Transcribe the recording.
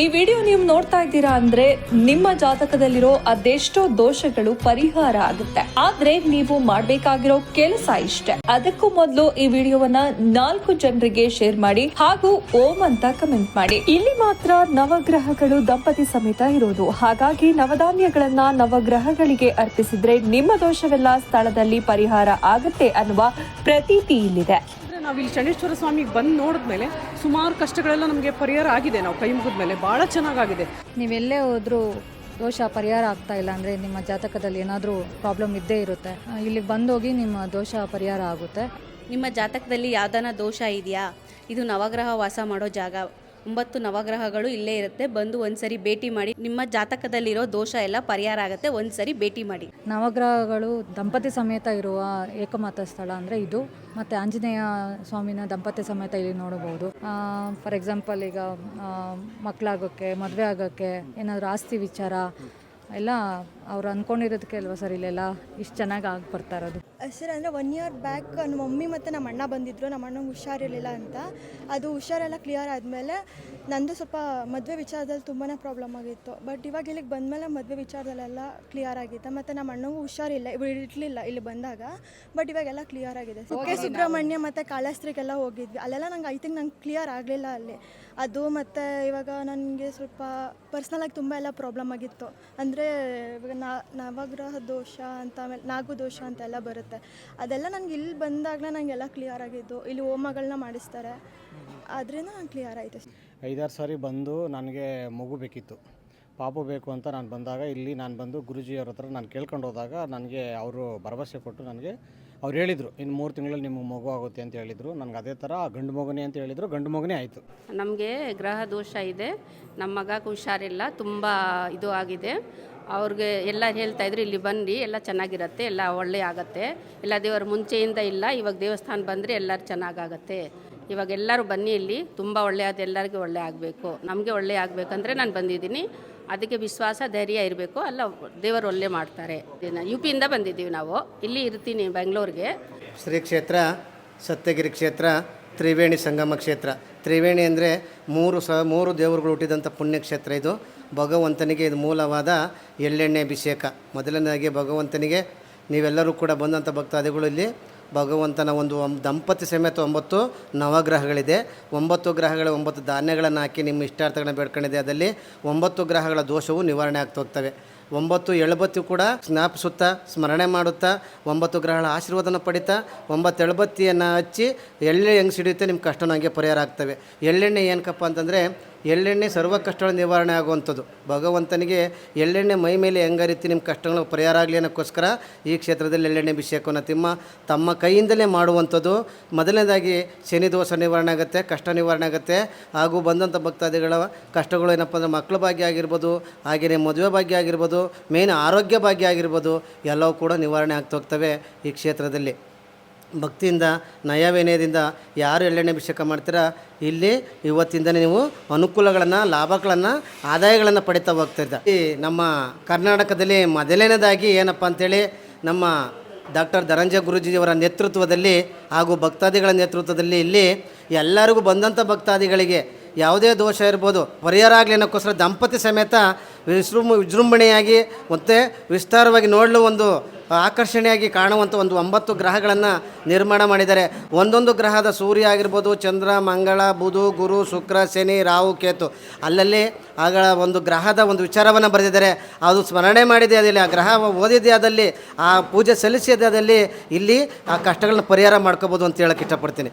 ಈ ವಿಡಿಯೋ ನೀವು ನೋಡ್ತಾ ಇದ್ದೀರಾ ಅಂದ್ರೆ ನಿಮ್ಮ ಜಾತಕದಲ್ಲಿರೋ ಅದೆಷ್ಟೋ ದೋಷಗಳು ಪರಿಹಾರ ಆಗುತ್ತೆ. ಆದ್ರೆ ನೀವು ಮಾಡ್ಬೇಕಾಗಿರೋ ಕೆಲಸ ಇಷ್ಟೇ. ಅದಕ್ಕೂ ಮೊದಲು ಈ ವಿಡಿಯೋವನ್ನ ನಾಲ್ಕು ಜನರಿಗೆ ಶೇರ್ ಮಾಡಿ ಹಾಗೂ ಓಂ ಅಂತ ಕಮೆಂಟ್ ಮಾಡಿ. ಇಲ್ಲಿ ಮಾತ್ರ ನವಗ್ರಹಗಳು ದಂಪತಿ ಸಮೇತ ಇರೋದು. ಹಾಗಾಗಿ ನವಧಾನ್ಯಗಳನ್ನ ನವಗ್ರಹಗಳಿಗೆ ಅರ್ಪಿಸಿದ್ರೆ ನಿಮ್ಮ ದೋಷವೆಲ್ಲ ಸ್ಥಳದಲ್ಲಿ ಪರಿಹಾರ ಆಗುತ್ತೆ ಅನ್ನುವ ಪ್ರತೀತಿ ಇಲ್ಲಿದೆ. ನಾವು ಇಲ್ಲಿ ಚಂಡೇಶ್ವರ ಸ್ವಾಮಿಗೆ ಬಂದು ನೋಡಿದ ಮೇಲೆ ಸುಮಾರು ಕಷ್ಟಗಳೆಲ್ಲ ನಮಗೆ ಪರಿಹಾರ ಆಗಿದೆ. ನಾವು ಕೈ ಮುಗಿದ ಮೇಲೆ ಭಾಳ ಚೆನ್ನಾಗಾಗಿದೆ. ನೀವೆಲ್ಲೇ ಹೋದರೂ ದೋಷ ಪರಿಹಾರ ಆಗ್ತಾ ಇಲ್ಲ ಅಂದರೆ ನಿಮ್ಮ ಜಾತಕದಲ್ಲಿ ಏನಾದರೂ ಪ್ರಾಬ್ಲಮ್ ಇದ್ದೇ ಇರುತ್ತೆ. ಇಲ್ಲಿಗೆ ಬಂದೋಗಿ ನಿಮ್ಮ ದೋಷ ಪರಿಹಾರ ಆಗುತ್ತೆ. ನಿಮ್ಮ ಜಾತಕದಲ್ಲಿ ಯಾವ್ದಾನ ದೋಷ ಇದೆಯಾ? ಇದು ನವಗ್ರಹ ವಾಸ ಮಾಡೋ ಜಾಗ. ಒಂಬತ್ತು ನವಗ್ರಹಗಳು ಇಲ್ಲೇ ಇರುತ್ತೆ. ಬಂದು ಒಂದ್ಸರಿ ಭೇಟಿ ಮಾಡಿ. ನಿಮ್ಮ ಜಾತಕದಲ್ಲಿರೋ ದೋಷ ಎಲ್ಲ ಪರಿಹಾರ ಆಗುತ್ತೆ. ಒಂದ್ಸರಿ ಭೇಟಿ ಮಾಡಿ. ನವಗ್ರಹಗಳು ದಂಪತಿ ಸಮೇತ ಇರುವ ಏಕಮಾತ ಸ್ಥಳ ಅಂದರೆ ಇದು. ಮತ್ತೆ ಆಂಜನೇಯ ಸ್ವಾಮಿನ ದಂಪತಿ ಸಮೇತ ಇಲ್ಲಿ ನೋಡಬಹುದು. ಫಾರ್ ಎಕ್ಸಾಂಪಲ್ ಈಗ ಮಕ್ಕಳಾಗೋಕ್ಕೆ ಮದುವೆ ಆಗೋಕ್ಕೆ ಏನಾದರೂ ಆಸ್ತಿ ವಿಚಾರ ಎಲ್ಲ ಅವ್ರು ಅಂದ್ಕೊಂಡಿರೋದಕ್ಕೆ ಅಲ್ವಾ ಸರ್ ಇಲ್ಲೆಲ್ಲ? ಇಷ್ಟು ಚೆನ್ನಾಗಿ ಆಗಿ ಬರ್ತಾ ಇರೋದು. ಸರ್ ಅಂದರೆ ಒನ್ ಇಯರ್ ಬ್ಯಾಕ್ ನಮ್ಮ ಮಮ್ಮಿ ಮತ್ತು ನಮ್ಮ ಅಣ್ಣ ಬಂದಿದ್ರು. ನಮ್ಮ ಅಣ್ಣಂಗೆ ಹುಷಾರಿರಲಿಲ್ಲ ಅಂತ. ಅದು ಹುಷಾರೆಲ್ಲ ಕ್ಲಿಯರ್ ಆದಮೇಲೆ ನಂದು ಸ್ವಲ್ಪ ಮದುವೆ ವಿಚಾರದಲ್ಲಿ ತುಂಬಾ ಪ್ರಾಬ್ಲಮ್ ಆಗಿತ್ತು. ಬಟ್ ಇವಾಗ ಇಲ್ಲಿಗೆ ಬಂದಮೇಲೆ ಮದುವೆ ವಿಚಾರದಲ್ಲೆಲ್ಲ ಕ್ಲಿಯರ್ ಆಗಿತ್ತು. ಮತ್ತು ನಮ್ಮ ಅಣ್ಣಂಗೂ ಹುಷಾರಿಲ್ಲ. ಇವ್ ಇರಲಿಲ್ಲ ಇಲ್ಲಿ ಬಂದಾಗ. ಬಟ್ ಇವಾಗೆಲ್ಲ ಕ್ಲಿಯರ್ ಆಗಿದೆ. ಕೆ ಸುಬ್ರಹ್ಮಣ್ಯ ಮತ್ತು ಕಾಳಸ್ತ್ರಿಗೆಲ್ಲ ಹೋಗಿದ್ವಿ. ಅಲ್ಲೆಲ್ಲ ನಂಗೆ ಐ ತಿಂಕ್ ನಂಗೆ ಕ್ಲಿಯರ್ ಆಗಲಿಲ್ಲ ಅಲ್ಲಿ. ಅದು ಮತ್ತು ಇವಾಗ ನನಗೆ ಸ್ವಲ್ಪ ಪರ್ಸ್ನಲಾಗಿ ತುಂಬ ಎಲ್ಲ ಪ್ರಾಬ್ಲಮ್ ಆಗಿತ್ತು. ಅಂದರೆ ಇವಾಗ ನಾ ನವಗ್ರಹ ದೋಷ ಅಂತ ಆಮೇಲೆ ನಾಗು ದೋಷ ಅಂತೆಲ್ಲ ಬರುತ್ತೆ. ಅದೆಲ್ಲ ನನಗೆ ಇಲ್ಲಿ ಬಂದಾಗಲೇ ನನಗೆಲ್ಲ ಕ್ಲಿಯರ್ ಆಗಿದ್ದು. ಇಲ್ಲಿ ಹೋಮಗಳನ್ನ ಮಾಡಿಸ್ತಾರೆ. ಅದರಿಂದ ನಾನು ಕ್ಲಿಯರ್ ಆಯಿತು ಐದಾರು ಸಾರಿ ಬಂದು ನನಗೆ ಮಗು ಬೇಕಿತ್ತು. ಪಾಪು ಬೇಕು ಅಂತ ನಾನು ಬಂದಾಗ ಇಲ್ಲಿ ನಾನು ಬಂದು ಗುರುಜಿಯವ್ರ ಹತ್ರ ನಾನು ಕೇಳ್ಕೊಂಡು ಹೋದಾಗ ನನಗೆ ಅವರು ಭರವಸೆ ಕೊಟ್ಟು ನನಗೆ ಅವ್ರು ಹೇಳಿದರು, ಇನ್ನು ಮೂರು ತಿಂಗಳಲ್ಲಿ ನಿಮಗೆ ಮಗು ಆಗುತ್ತೆ ಅಂತ ಹೇಳಿದರು. ನನಗೆ ಅದೇ ಥರ ಗಂಡು ಮಗುನೇ ಅಂತ ಹೇಳಿದರು, ಗಂಡು ಮಗುನೇ ಆಯಿತು. ನಮಗೆ ಗ್ರಹ ದೋಷ ಇದೆ. ನಮ್ಮ ಮಗ ಹುಷಾರಿಲ್ಲ, ತುಂಬ ಇದು ಆಗಿದೆ. ಅವ್ರಿಗೆ ಎಲ್ಲ ಹೇಳ್ತಾ ಇದ್ರು, ಇಲ್ಲಿ ಬನ್ನಿ, ಎಲ್ಲ ಚೆನ್ನಾಗಿರುತ್ತೆ, ಎಲ್ಲ ಒಳ್ಳೆ ಆಗತ್ತೆ. ಎಲ್ಲ ದೇವರ ಮುಂಚೆಯಿಂದ ಇಲ್ಲ, ಇವಾಗ ದೇವಸ್ಥಾನ ಬಂದರೆ ಎಲ್ಲರೂ ಚೆನ್ನಾಗಾಗತ್ತೆ. ಇವಾಗ ಎಲ್ಲರೂ ಬನ್ನಿ ಇಲ್ಲಿ. ತುಂಬ ಒಳ್ಳೆ ಅದು ಎಲ್ಲರಿಗೂ ಒಳ್ಳೆ ಆಗಬೇಕು. ನಮಗೆ ಒಳ್ಳೆ ಆಗಬೇಕಂದ್ರೆ ನಾನು ಬಂದಿದ್ದೀನಿ. ಅದಕ್ಕೆ ವಿಶ್ವಾಸ, ಧೈರ್ಯ ಇರಬೇಕು. ಅಲ್ಲ, ದೇವರು ಒಳ್ಳೆ ಮಾಡ್ತಾರೆ. ಯು ಪಿಯಿಂದ ಬಂದಿದ್ದೀವಿ ನಾವು. ಇಲ್ಲಿ ಇರ್ತೀನಿ ಬೆಂಗಳೂರಿಗೆ. ಶ್ರೀ ಕ್ಷೇತ್ರ, ಸತ್ಯಗಿರಿ ಕ್ಷೇತ್ರ, ತ್ರಿವೇಣಿ ಸಂಗಮ ಕ್ಷೇತ್ರ. ತ್ರಿವೇಣಿ ಅಂದರೆ ಮೂರು ಸ, ಮೂರು ದೇವರುಗಳು ಹುಟ್ಟಿದಂಥ ಪುಣ್ಯಕ್ಷೇತ್ರ ಇದು. ಭಗವಂತನಿಗೆ ಇದು ಮೂಲವಾದ ಎಳ್ಳೆಣ್ಣೆ ಅಭಿಷೇಕ. ಮೊದಲನೇದಾಗಿ ಭಗವಂತನಿಗೆ ನೀವೆಲ್ಲರೂ ಕೂಡ ಬಂದಂಥ ಭಕ್ತಾದಿಗಳು ಇಲ್ಲಿ. ಭಗವಂತನ ಒಂದು ದಂಪತಿ ಸಮೇತ ಒಂಬತ್ತು ನವಗ್ರಹಗಳಿದೆ. ಒಂಬತ್ತು ಗ್ರಹಗಳ ಒಂಬತ್ತು ಧಾನ್ಯಗಳನ್ನು ಹಾಕಿ ನಿಮ್ಮ ಇಷ್ಟಾರ್ಥಗಳನ್ನ ಬೇಡ್ಕೊಂಡಿದೆ. ಅದರಲ್ಲಿ ಒಂಬತ್ತು ಗ್ರಹಗಳ ದೋಷವು ನಿವಾರಣೆ ಆಗ್ತಾ ಹೋಗ್ತವೆ. ಒಂಬತ್ತು ಎಳಬತ್ತಿ ಕೂಡ ಸ್ನಾಪಿಸುತ್ತಾ, ಸ್ಮರಣೆ ಮಾಡುತ್ತಾ, ಒಂಬತ್ತು ಗ್ರಹಗಳ ಆಶೀರ್ವಾದನ ಪಡಿತಾ, ಒಂಬತ್ತು ಎಳಬತ್ತಿಯನ್ನು ಹಚ್ಚಿ ಎಳ್ಳೆ ಹೆಂಗೆ ಸಿಡಿಯುತ್ತೆ ನಿಮ್ಮ ಕಷ್ಟನ ಹಂಗೆ ಪರಿಹಾರ ಆಗ್ತವೆ. ಎಳ್ಳೆಣ್ಣೆ ಏನಕ್ಕಪ್ಪ ಅಂತಂದರೆ ಎಳ್ಳೆಣ್ಣೆ ಸರ್ವ ಕಷ್ಟಗಳ ನಿವಾರಣೆ ಆಗುವಂಥದ್ದು. ಭಗವಂತನಿಗೆ ಎಳ್ಳೆಣ್ಣೆ ಮೈ ಮೇಲೆ ಹೆಂಗರಿತಿ, ನಿಮ್ಮ ಕಷ್ಟಗಳು ಪರಿಹಾರ ಆಗಲಿ ಅನ್ನೋಕ್ಕೋಸ್ಕರ ಈ ಕ್ಷೇತ್ರದಲ್ಲಿ ಎಳ್ಳೆಣ್ಣೆ ಅಭಿಷೇಕವನ್ನು ತಿಮ್ಮ. ತಮ್ಮ ಕೈಯಿಂದಲೇ ಮಾಡುವಂಥದ್ದು. ಮೊದಲನೇದಾಗಿ ಶನಿ ದೋಷ ನಿವಾರಣೆ ಆಗುತ್ತೆ, ಕಷ್ಟ ನಿವಾರಣೆ ಆಗುತ್ತೆ. ಹಾಗೂ ಬಂದಂಥ ಭಕ್ತಾದಿಗಳ ಕಷ್ಟಗಳು ಏನಪ್ಪ ಅಂದರೆ ಮಕ್ಕಳ ಭಾಗ್ಯ ಆಗಿರ್ಬೋದು, ಹಾಗೆಯೇ ಮದುವೆ ಭಾಗ್ಯ ಆಗಿರ್ಬೋದು ಮೇನ್ ಆರೋಗ್ಯ ಭಾಗ್ಯ ಆಗಿರ್ಬೋದು, ಎಲ್ಲವೂ ಕೂಡ ನಿವಾರಣೆ ಆಗ್ತಾ ಹೋಗ್ತವೆ ಈ ಕ್ಷೇತ್ರದಲ್ಲಿ. ಭಕ್ತಿಯಿಂದ, ನಯವಿನಯದಿಂದ ಯಾರು ಎಳ್ಳೆಣ್ಣೆ ಅಭಿಷೇಕ ಮಾಡ್ತೀರಾ, ಇಲ್ಲಿ ಇವತ್ತಿಂದನೇ ನೀವು ಅನುಕೂಲಗಳನ್ನು, ಲಾಭಗಳನ್ನು, ಆದಾಯಗಳನ್ನು ಪಡಿತಾ ಹೋಗ್ತಾ ಇದ್ದ ಈ ನಮ್ಮ ಕರ್ನಾಟಕದಲ್ಲಿ ಮೊದಲನೇದಾಗಿ ಏನಪ್ಪ ಅಂಥೇಳಿ ನಮ್ಮ ಡಾಕ್ಟರ್ ಧನಂಜಯ ಗುರುಜಿಯವರ ನೇತೃತ್ವದಲ್ಲಿ ಹಾಗೂ ಭಕ್ತಾದಿಗಳ ನೇತೃತ್ವದಲ್ಲಿ ಇಲ್ಲಿ ಎಲ್ಲರಿಗೂ ಬಂದಂಥ ಭಕ್ತಾದಿಗಳಿಗೆ ಯಾವುದೇ ದೋಷ ಇರ್ಬೋದು, ಪರಿಹಾರ ಆಗಲಿ ಅನ್ನೋಕ್ಕೋಸ್ಕರ ದಂಪತಿ ಸಮೇತ ವಿಜೃಂಭ, ವಿಜೃಂಭಣೆಯಾಗಿ ಮತ್ತು ವಿಸ್ತಾರವಾಗಿ ನೋಡಲು ಒಂದು ಆಕರ್ಷಣೆಯಾಗಿ ಕಾಣುವಂಥ ಒಂದು ಒಂಬತ್ತು ಗ್ರಹಗಳನ್ನು ನಿರ್ಮಾಣ ಮಾಡಿದ್ದಾರೆ. ಒಂದೊಂದು ಗ್ರಹದ ಸೂರ್ಯ ಆಗಿರ್ಬೋದು, ಚಂದ್ರ, ಮಂಗಳ, ಬುಧು, ಗುರು, ಶುಕ್ರ, ಶನಿ, ರಾಹು, ಕೇತು. ಅಲ್ಲಲ್ಲಿ ಆಗಳ ಒಂದು ಗ್ರಹದ ಒಂದು ವಿಚಾರವನ್ನು ಬರೆದಿದ್ದಾರೆ. ಅದು ಸ್ಮರಣೆ ಮಾಡಿದೆ ಅದಲ್ಲಿ, ಆ ಗ್ರಹ ಓದಿದೆ ಅದಲ್ಲಿ, ಆ ಪೂಜೆ ಸಲ್ಲಿಸಿದೆ ಅದರಲ್ಲಿ ಇಲ್ಲಿ ಆ ಕಷ್ಟಗಳನ್ನ ಪರಿಹಾರ ಮಾಡ್ಕೋಬೋದು ಅಂತ ಹೇಳಕ್ಕೆ ಇಷ್ಟಪಡ್ತೀನಿ.